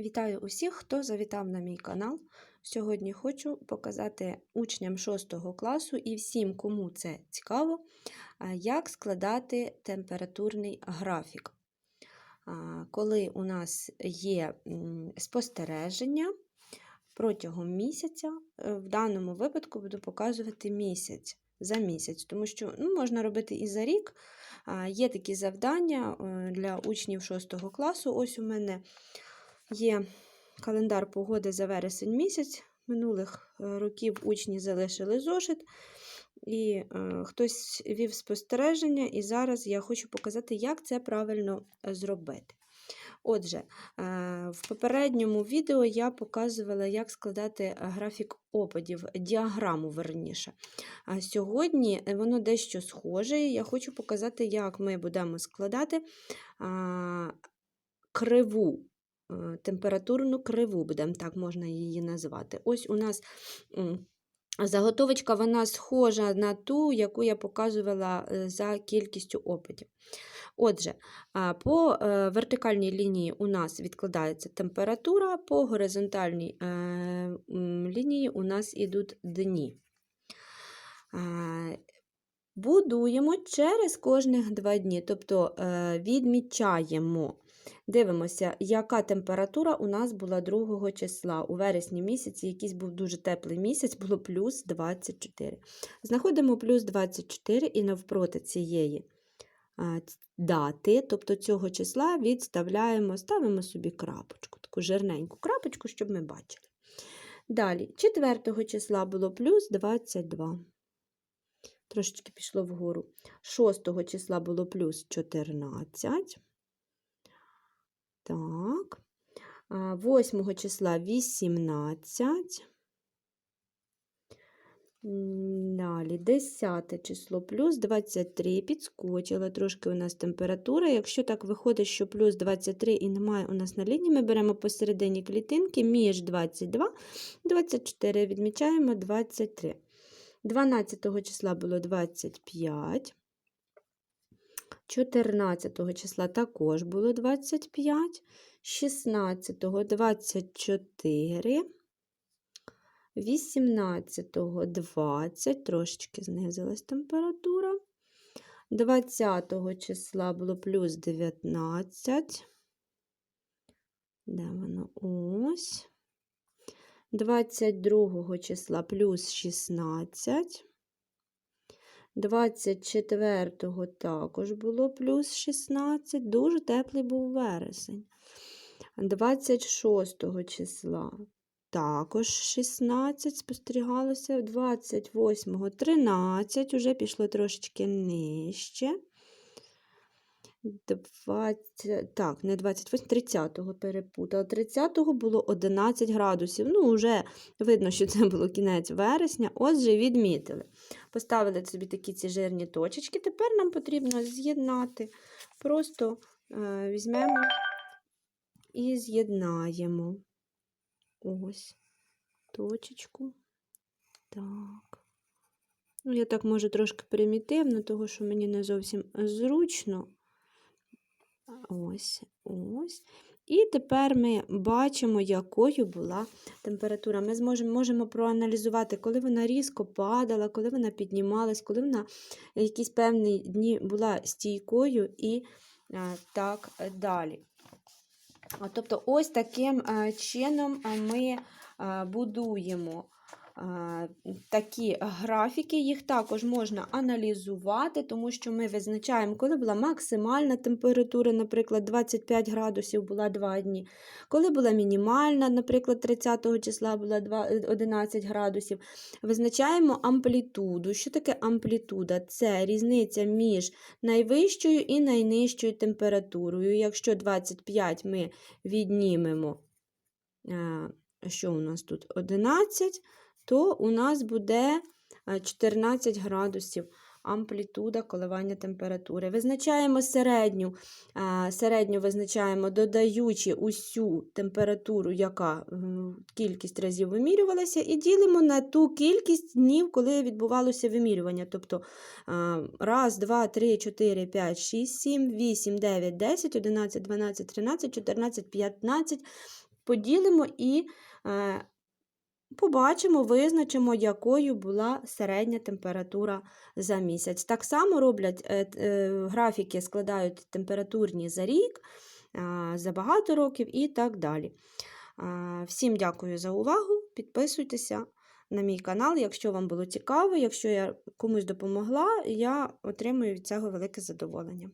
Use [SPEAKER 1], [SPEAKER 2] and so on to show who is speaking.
[SPEAKER 1] Вітаю усіх, хто завітав на мій канал. Сьогодні хочу показати учням 6 класу і всім, кому це цікаво, як складати температурний графік. Коли у нас є спостереження протягом місяця, е, в даному випадку буду показувати місяць за місяць, тому що ну, можна робити і за рік. Є такі завдання е, для учнів 6 класу. Ось у мене Є календар погоди за вересень місяць. Минулих е, років учні залишили зошит, і е, хтось вів спостереження, і зараз я хочу показати, як це правильно е, зробити. Отже, е, в попередньому відео я показувала, як складати графік опадів, діаграму верніше. А сьогодні воно дещо схоже. і Я хочу показати, як ми будемо складати криву температурну криву, будемо так можна її назвати. Ось у нас заготовочка вона схожа на ту, яку я показувала е, за кількістю опитів. Отже, по е, вертикальній лінії у нас відкладається температура, по горизонтальній е, лінії у нас ідуть дні. Будуємо через кожних два дні, тобто е, відмічаємо. Дивимося, яка температура у нас була 2 числа. У вересні місяці, якийсь був дуже теплий місяць, було плюс 24. Знаходимо плюс 24 і навпроти цієї дати, тобто цього числа, відставляємо, ставимо собі крапочку, таку жирненьку крапочку, щоб ми бачили. Далі, 4 числа було плюс 22. Трошечки пішло вгору. 6 числа було плюс 14. Так. 8 числа 18. Далі 10 число плюс 23. Підскочила трошки у нас температура. Якщо так виходить, що плюс 23 і немає у нас на лінії, ми беремо посередині клітинки між 22 24 відмічаємо 23. 12 числа було 25. 14 числа також було 25, 16 24, 18 20, трошечки знизилась температура. 20 числа було плюс 19. Де воно? Ось. 22 числа плюс 16. 24-го також було плюс 16. Дуже теплий був вересень. 26 числа також 16 спостерігалося. 28-го 13, уже пішло трошечки нижче. 20, так, не 28, 30-го перепутала. 30-го було 11 градусів. Ну, вже видно, що це було кінець вересня. Отже, відмітили. Поставили собі такі ці жирні точечки. Тепер нам потрібно з'єднати. Просто е, візьмемо і з'єднаємо. Ось точечку. Так. Ну, я так можу трошки примітивно, того що мені не зовсім зручно. Ось, ось. І тепер ми бачимо, якою була температура. Ми зможемо можемо проаналізувати, коли вона різко падала, коли вона піднімалась, коли вона якісь певні дні була стійкою і а, так далі. Тобто, ось таким а, чином ми а, будуємо такі графіки, їх також можна аналізувати, тому що ми визначаємо, коли була максимальна температура, наприклад, 25 градусів була 2 дні, коли була мінімальна, наприклад, 30 числа була 2, 11 градусів. Визначаємо амплітуду. Що таке амплітуда? Це різниця між найвищою і найнижчою температурою. Якщо 25 ми віднімемо, що у нас тут 11, то у нас буде е, 14 градусів амплітуда коливання температури. Визначаємо середню, е, середню визначаємо, додаючи усю температуру, яка е, кількість разів вимірювалася, і ділимо на ту кількість днів, коли відбувалося вимірювання. Тобто е, раз, два, три, чотири, п'ять, шість, сім, вісім, дев'ять, десять, одинадцять, дванадцять, тринадцять, чотирнадцять, п'ятнадцять. поділимо і е, побачимо, визначимо, якою була середня температура за місяць. Так само роблять е, е, графіки, складають температурні за рік, за багато років і так далі. Всім дякую за увагу. Підписуйтеся на мій канал, якщо вам було цікаво, якщо я комусь допомогла, я отримую від цього велике задоволення.